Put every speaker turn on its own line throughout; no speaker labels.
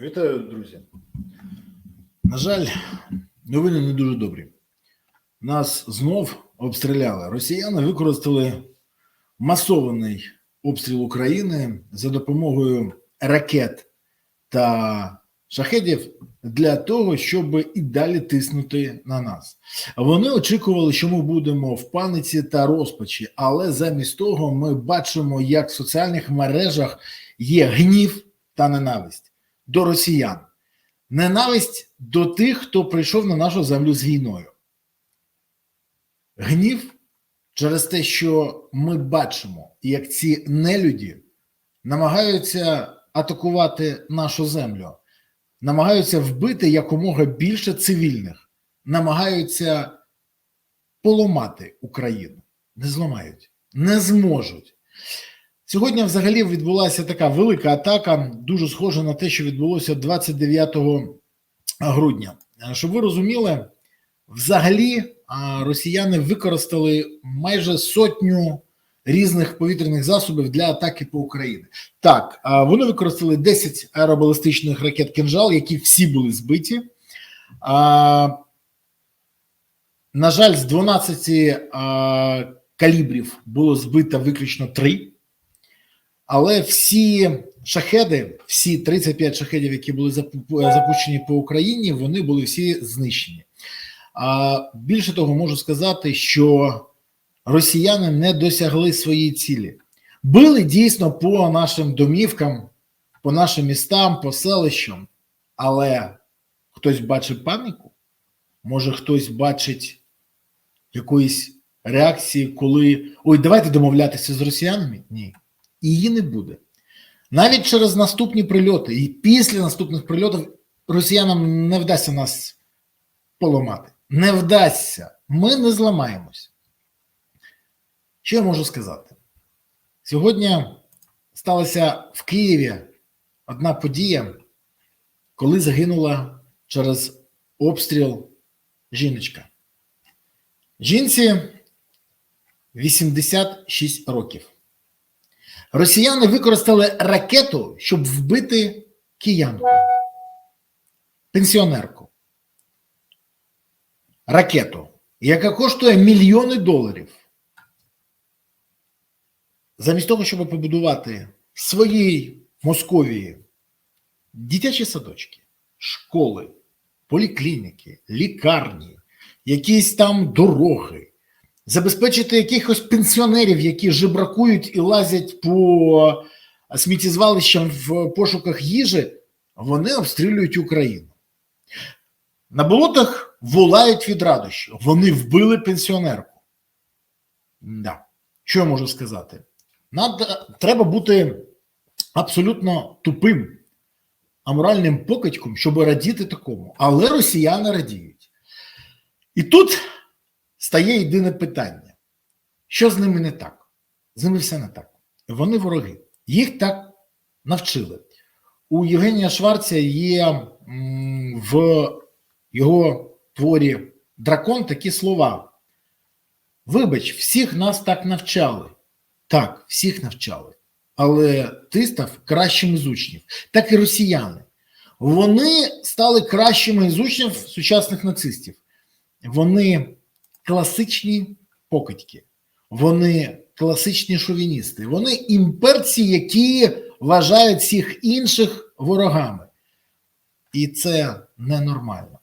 Вітаю, друзі. На жаль, новини не дуже добрі. Нас знов обстріляли. Росіяни використали масований обстріл України за допомогою ракет та шахедів для того, щоб і далі тиснути на нас. Вони очікували, що ми будемо в паниці та розпачі, але замість того ми бачимо, як в соціальних мережах є гнів та ненависть до росіян, ненависть до тих, хто прийшов на нашу землю з війною. Гнів через те, що ми бачимо, як ці нелюді намагаються атакувати нашу землю, намагаються вбити якомога більше цивільних, намагаються поламати Україну. Не зламають, не зможуть. Сьогодні взагалі відбулася така велика атака, дуже схожа на те, що відбулося 29 грудня. Щоб ви розуміли, взагалі росіяни використали майже сотню різних повітряних засобів для атаки по Україні. Так, вони використали 10 аеробалістичних ракет «Кинжал», які всі були збиті. На жаль, з 12 калібрів було збито виключно 3. Але всі шахеди, всі 35 шахедів, які були запущені по Україні, вони були всі знищені. А більше того, можу сказати, що росіяни не досягли своєї цілі. Били дійсно по нашим домівкам, по нашим містам, по селищам, але хтось бачить паніку, може хтось бачить якоїсь реакції, коли ой, давайте домовлятися з росіянами? Ні її не буде. Навіть через наступні прильоти, і після наступних прильотів росіянам не вдасться нас поламати. Не вдасться. Ми не зламаємось. Що я можу сказати? Сьогодні сталася в Києві одна подія, коли загинула через обстріл жіночка. Жінці 86 років. Росіяни використали ракету, щоб вбити киянку, пенсіонерку. Ракету, яка коштує мільйони доларів. Замість того, щоб побудувати в своїй Московії дитячі садочки, школи, поліклініки, лікарні, якісь там дороги забезпечити якихось пенсіонерів, які жебракують і лазять по сміттєзвалищам в пошуках їжі, вони обстрілюють Україну. На болотах волають від радощі. Вони вбили пенсіонерку. Да. Що я можу сказати? Надо, треба бути абсолютно тупим, аморальним покидьком, щоб радіти такому. Але росіяни радіють. І тут стає єдине питання: що з ними не так? З ними все не так. Вони вороги. Їх так навчили. У Євгенія Шварця є в його творі Дракон такі слова. Вибач, всіх нас так навчали. Так, всіх навчали. Але ти став кращим із учнів. Так і росіяни. Вони стали кращими з учнів сучасних нацистів. Вони класичні покидьки, вони класичні шовіністи, вони імперці, які вважають всіх інших ворогами. І це ненормально.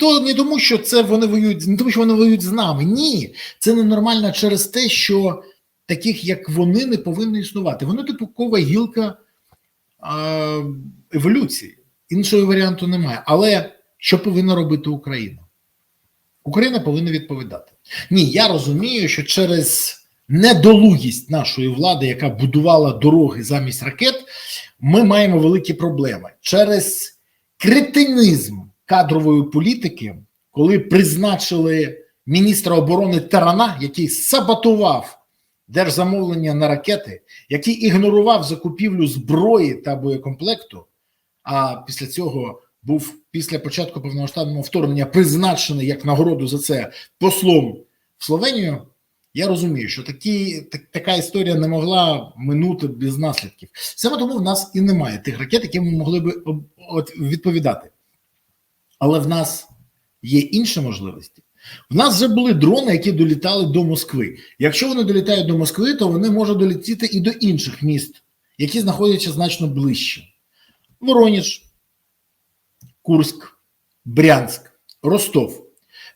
То не тому, що це вони воюють, не тому, що вони воюють з нами. Ні, це ненормально через те, що таких, як вони, не повинно існувати. Вони типова гілка а, еволюції. Іншого варіанту немає. Але що повинна робити Україна? Україна повинна відповідати. Ні, я розумію, що через недолугість нашої влади, яка будувала дороги замість ракет, ми маємо великі проблеми. Через кретинизм кадрової політики, коли призначили міністра оборони Тарана, який саботував держзамовлення на ракети, який ігнорував закупівлю зброї та боєкомплекту, а після цього був після початку повномасштабного вторгнення призначений як нагороду за це послом в Словенію. Я розумію, що такі, так, така історія не могла минути без наслідків. Саме тому в нас і немає тих ракет, які ми могли би відповідати. Але в нас є інші можливості. В нас вже були дрони, які долітали до Москви. Якщо вони долітають до Москви, то вони можуть долетіти і до інших міст, які знаходяться значно ближче: Вороніж, Курськ, Брянськ, Ростов.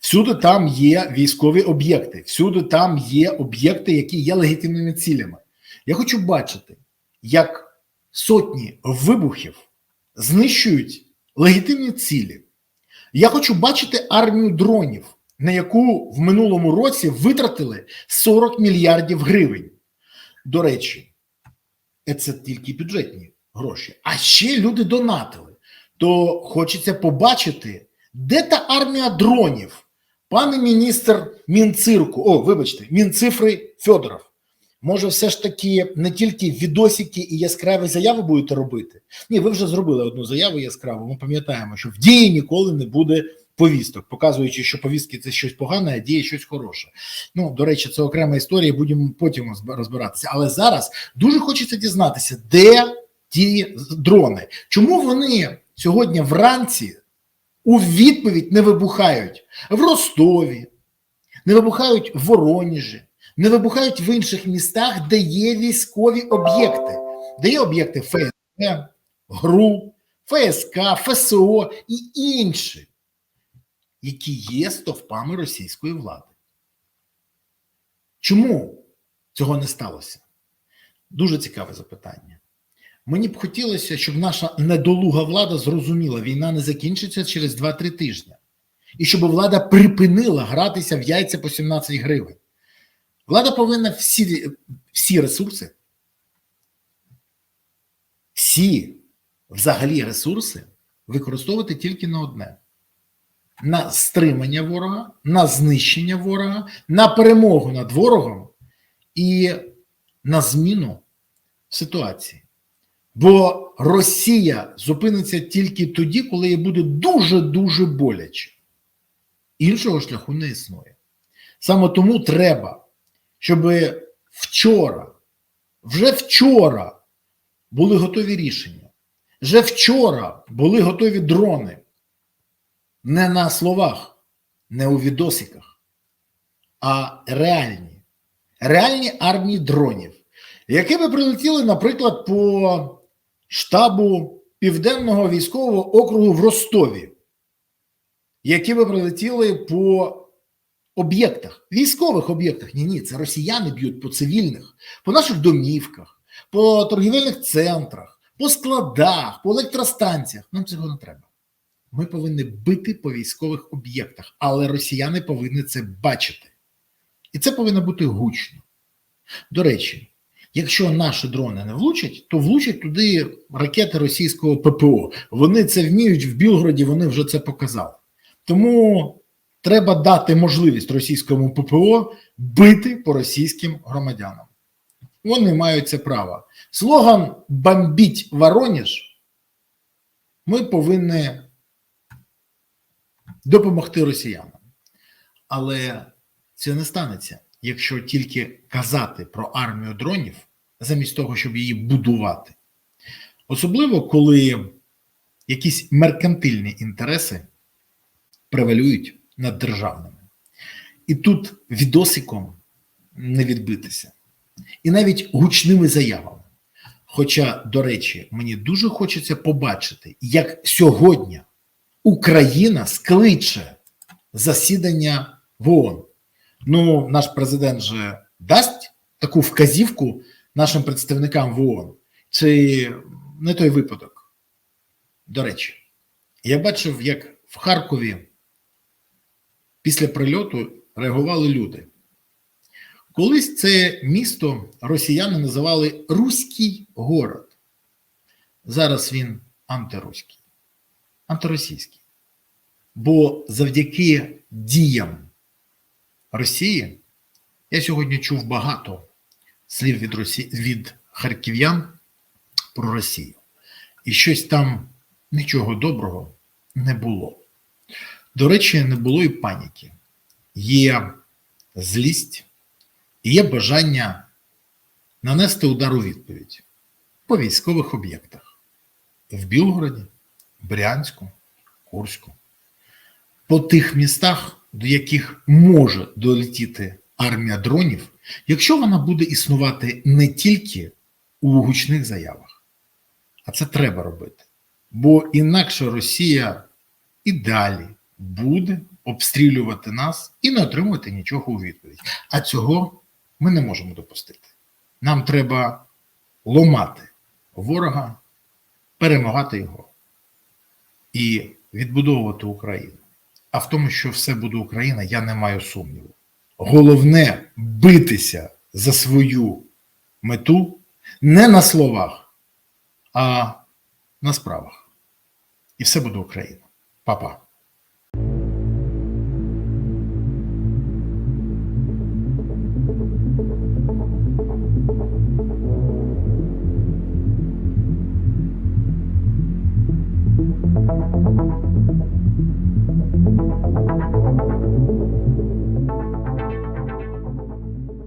Всюди там є військові об'єкти, всюди там є об'єкти, які є легітимними цілями. Я хочу бачити, як сотні вибухів знищують легітимні цілі. Я хочу бачити армію дронів, на яку в минулому році витратили 40 мільярдів гривень. До речі, це тільки бюджетні гроші. А ще люди донатили. То хочеться побачити, де та армія дронів. Пане міністр Мінцирку, о, вибачте, Мінцифри Федоров. Може, все ж таки не тільки відосики і яскраві заяви будете робити? Ні, ви вже зробили одну заяву яскраву. Ми пам'ятаємо, що в дії ніколи не буде повісток, показуючи, що повістки це щось погане, а діє щось хороше. Ну, до речі, це окрема історія, будемо потім розбиратися. Але зараз дуже хочеться дізнатися, де ті дрони, чому вони сьогодні вранці у відповідь не вибухають в Ростові, не вибухають в Вороніжі, не вибухають в інших містах, де є військові об'єкти, де є об'єкти ФСБ, ГРУ, ФСК, ФСО і інші, які є стовпами російської влади. Чому цього не сталося? Дуже цікаве запитання. Мені б хотілося, щоб наша недолуга влада зрозуміла, війна не закінчиться через 2-3 тижні. І щоб влада припинила гратися в яйця по 17 гривень. Влада повинна всі, всі ресурси, всі взагалі ресурси використовувати тільки на одне: на стримання ворога, на знищення ворога, на перемогу над ворогом і на зміну ситуації. Бо Росія зупиниться тільки тоді, коли їй буде дуже-дуже боляче. Іншого шляху не існує. Саме тому треба, щоб вчора, вже вчора були готові рішення. Вже вчора були готові дрони. Не на словах, не у відосиках, а реальні. Реальні армії дронів, які би прилетіли, наприклад, по штабу Південного військового округу в Ростові, які би прилетіли по об'єктах, військових об'єктах. Ні, ні, це росіяни б'ють по цивільних, по наших домівках, по торгівельних центрах, по складах, по електростанціях. Нам цього не треба. Ми повинні бити по військових об'єктах, але росіяни повинні це бачити. І це повинно бути гучно. До речі, якщо наші дрони не влучать, то влучать туди ракети російського ППО. Вони це вміють в Білгороді, вони вже це показали. Тому треба дати можливість російському ППО бити по російським громадянам. Вони мають це право. Слоган Бомбіть Вороніж ми повинні допомогти росіянам. Але це не станеться, якщо тільки казати про армію дронів, замість того, щоб її будувати. Особливо, коли якісь меркантильні інтереси превалюють над державними. І тут відосиком не відбитися. І навіть гучними заявами. Хоча, до речі, мені дуже хочеться побачити, як сьогодні Україна скличе засідання в ООН. Ну, наш президент же дасть таку вказівку нашим представникам в ООН. Чи не той випадок? До речі, я бачив, як в Харкові після прильоту реагували люди. Колись це місто росіяни називали Руський город. Зараз він антируський, антиросійський. Бо завдяки діям Росії я сьогодні чув багато слів від Росі... від харків'ян про Росію. І щось там нічого доброго не було. До речі, не було і паніки. Є злість, є бажання нанести удар у відповідь по військових об'єктах в Білгороді, Брянську, Курську, по тих містах, до яких може долетіти армія дронів, якщо вона буде існувати не тільки у гучних заявах, а це треба робити. Бо інакше Росія і далі буде обстрілювати нас і не отримувати нічого у відповідь. А цього ми не можемо допустити. Нам треба ломати ворога, перемагати його і відбудовувати Україну. А в тому, що все буде Україна, я не маю сумніву. Головне битися за свою мету не на словах, а на справах. І все буде Україна. Па-па.